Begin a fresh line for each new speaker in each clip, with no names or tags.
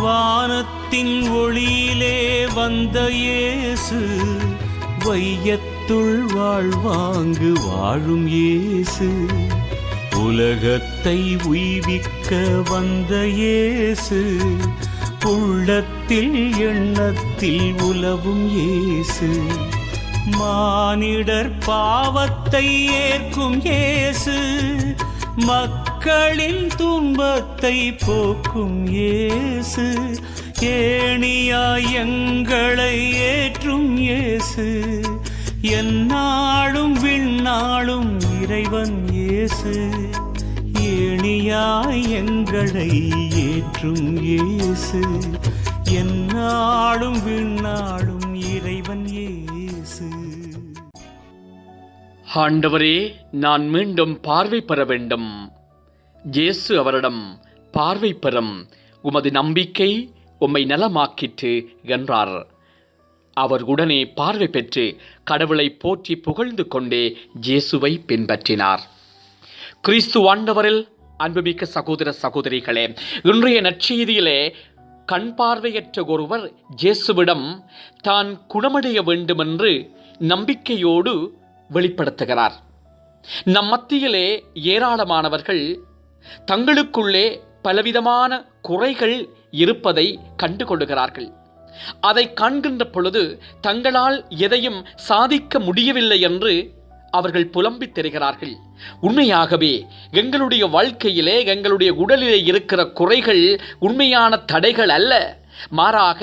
வானத்தின் ஒளியிலே வந்த இயேசு வையத்துள் வாழ்வாங்கு வாழும் இயேசு. உலகத்தை உய்விக்க வந்த இயேசு உள்ளத்தில் எண்ணத்தில் உலவும் இயேசு. மானிடர் பாவத்தை ஏற்கும் இயேசு மக்களின் துன்பத்தை போக்கும் இயேசு. ஏணியாய் எங்களை ஏற்றும் இயேசு. எந்நாளும் விண்ணாளும் இறைவன் இயேசு. ஏணியாய் எங்களை ஏற்றும் இயேசு. எந்நாளும் விண்ணாளும் இறைவன் இயேசு.
ஆண்டவரே நான் மீண்டும் பார்வை பெற வேண்டும். இயேசு அவரிடம் பார்வை பெறும். உமது நம்பிக்கை உம்மை நலமாக்கிற்று என்றார். அவர் உடனே பார்வை பெற்று கடவுளை போற்றி புகழ்ந்து கொண்டே இயேசுவை பின்பற்றினார். கிறிஸ்து ஆண்டவரில் அன்புமிக்க சகோதர சகோதரிகளே இன்றைய நற்செய்தியிலே கண் பார்வையற்ற ஒருவர் இயேசுவிடம் தான் குணமடைய வேண்டுமென்று நம்பிக்கையோடு வெளிப்படுத்துகிறார். நம் மத்தியிலே ஏராளமானவர்கள் தங்களுக்குள்ளே பலவிதமான குறைகள் இருப்பதை கண்டு கொள்ளுகிறார்கள் அதை காண்கின்ற பொழுது தங்களால் எதையும் சாதிக்க முடியவில்லை என்று அவர்கள் புலம்பித் தெரிகிறார்கள். உண்மையாகவே எங்களுடைய வாழ்க்கையிலே எங்களுடைய உடலிலே இருக்கிற குறைகள் உண்மையான தடைகள் அல்ல. மாறாக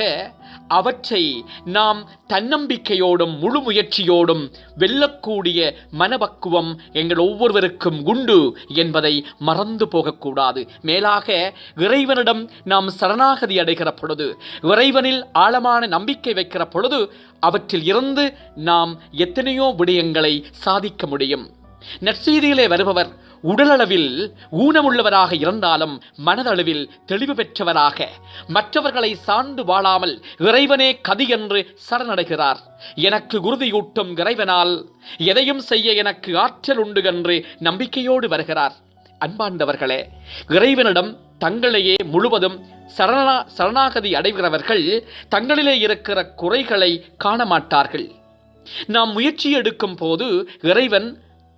அவற்றை நாம் தன்னம்பிக்கையோடும் முழு முயற்சியோடும் வெல்லக்கூடிய மனபக்குவம் எங்கள் ஒவ்வொருவருக்கும் உண்டு என்பதை மறந்து போகக்கூடாது. மேலாக இறைவனிடம் நாம் சரணாகதி அடைகிற பொழுது இறைவனில் ஆழமான நம்பிக்கை வைக்கிற பொழுது அவற்றில் இருந்து நாம் எத்தனையோ விடயங்களை சாதிக்க முடியும். நற்செய்தியிலே வருபவர் உடலளவில் ஊனமுள்ளவராக இருந்தாலும் மனதளவில் தெளிவு பெற்றவராக. மற்றவர்களை சார்ந்து வாழாமல் இறைவனே கதி என்று சரணடைகிறார். எனக்கு உறுதியூட்டும் இறைவனால் எதையும் செய்ய எனக்கு ஆற்றல் உண்டு என்று நம்பிக்கையோடு வருகிறார். அன்பாண்டவர்களே இறைவனிடம் தங்களையே முழுவதும் சரணா சரணாகதி அடைகிறவர்கள் தங்களிலே இருக்கிற குறைகளை காண மாட்டார்கள் நாம் முயற்சி எடுக்கும் போது இறைவன்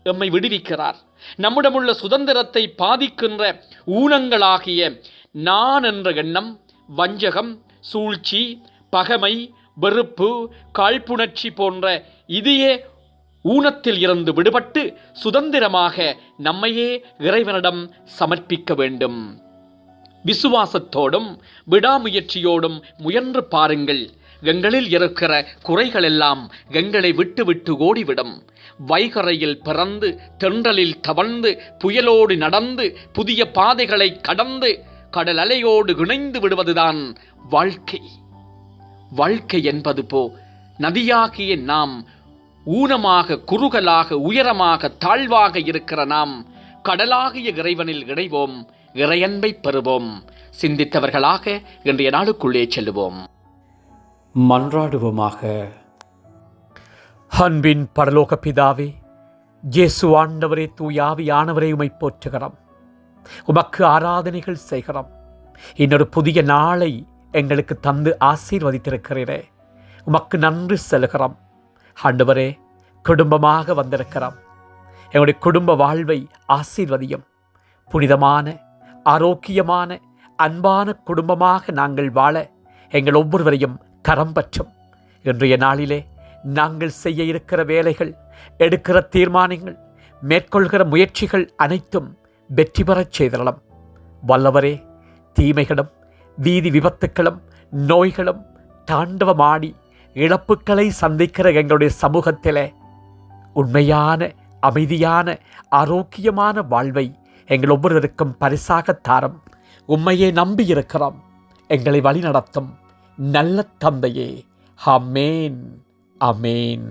எம்மை விடுவிக்கிறார். நம்மிடமுள்ள சுதந்திரத்தை பாதிக்கின்ற ஊனங்களாகிய நான் என்ற எண்ணம் வஞ்சகம் சூழ்ச்சி பகமை வெறுப்பு காழ்ப்புணர்ச்சி போன்ற இதையே ஊனத்தில் இருந்து விடுபட்டு சுதந்திரமாக நம்மையே இறைவனிடம் சமர்ப்பிக்க வேண்டும். விசுவாசத்தோடும் விடாமுயற்சியோடும் முயன்று பாருங்கள். எங்களில் இருக்கிற குறைகளெல்லாம் எங்களை விட்டு விட்டு ஓடிவிடும். வைகரையில் பிறந்து தென்றலில் தவழ்ந்து புயலோடு நடந்து புதிய பாதைகளை கடந்து கடல் அலையோடு இணைந்து விடுவதுதான் வாழ்க்கை. வாழ்க்கை என்பது போ நதியாகிய நாம் ஊனமாக குறுகலாக உயரமாக தாழ்வாக இருக்கிற நாம் கடலாகிய இறைவனில் இணைவோம் இறையன்பை பெறுவோம். சிந்தித்தவர்களாக இன்றைய நாளுக்குள்ளே செல்லுவோம். மன்றாடுவோமாக. அன்பின் பரலோக பிதாவே இயேசு ஆண்டவரே தூயாவியானவரே உமை போற்றுகிறோம். உமக்கு ஆராதனைகள் செய்கிறோம். இன்னொரு புதிய நாளை எங்களுக்கு தந்து ஆசீர்வதித்திருக்கிறீரே. உமக்கு நன்றி செலுகிறோம். ஆண்டவரே குடும்பமாக வந்திருக்கிறோம். எங்களுடைய குடும்ப வாழ்வை ஆசீர்வதியும். புனிதமான ஆரோக்கியமான அன்பான குடும்பமாக நாங்கள் வாழ எங்கள் ஒவ்வொருவரையும் கரம் பற்றும். இன்றைய நாளிலே நாங்கள் செய்ய இருக்கிற வேலைகள் எடுக்கிற தீர்மானங்கள் மேற்கொள்கிற முயற்சிகள் அனைத்தும் வெற்றி பெறச் செய்தளம். வல்லவரே தீமைகளும் வீதி விபத்துக்களும் நோய்களும் தாண்டவமாடி இழப்புக்களை சந்திக்கிற எங்களுடைய சமூகத்தில் உண்மையான அமைதியான ஆரோக்கியமான வாழ்வை எங்கள் ஒவ்வொருவருக்கும் பரிசாக தாரம். உண்மையை நம்பியிருக்கிறோம். எங்களை வழிநடத்தும். நல்ல தந்தையே. ஹமேன் அமேன்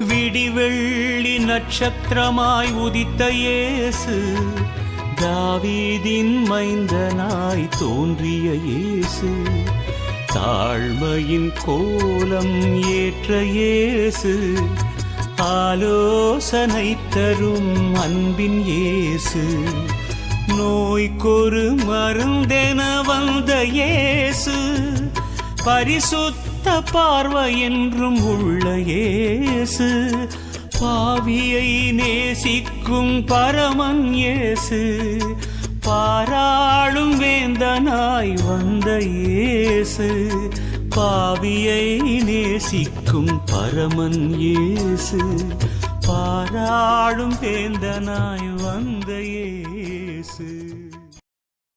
விடிவெள்ளி நட்சத்திரமாய் உதித்த இயேசு தாவீதின் மைந்தனாய் தோன்றிய இயேசு தாழ்மையின் கோலம் ஏற்ற இயேசு ஆலோசனை தரும் அன்பின் இயேசு. நோய்க்கொரு மருந்தென வந்த இயேசு பரிசுத்த பார்வை என்றும் உள்ள இயேசு பாவியை நேசிக்கும் பரமன் இயேசு பாராளும் வேந்தனாய் வந்த இயேசு பாவியை நேசிக்கும் பரமன் இயேசு பாராளும் வேந்தனாய் வந்த இயேசு.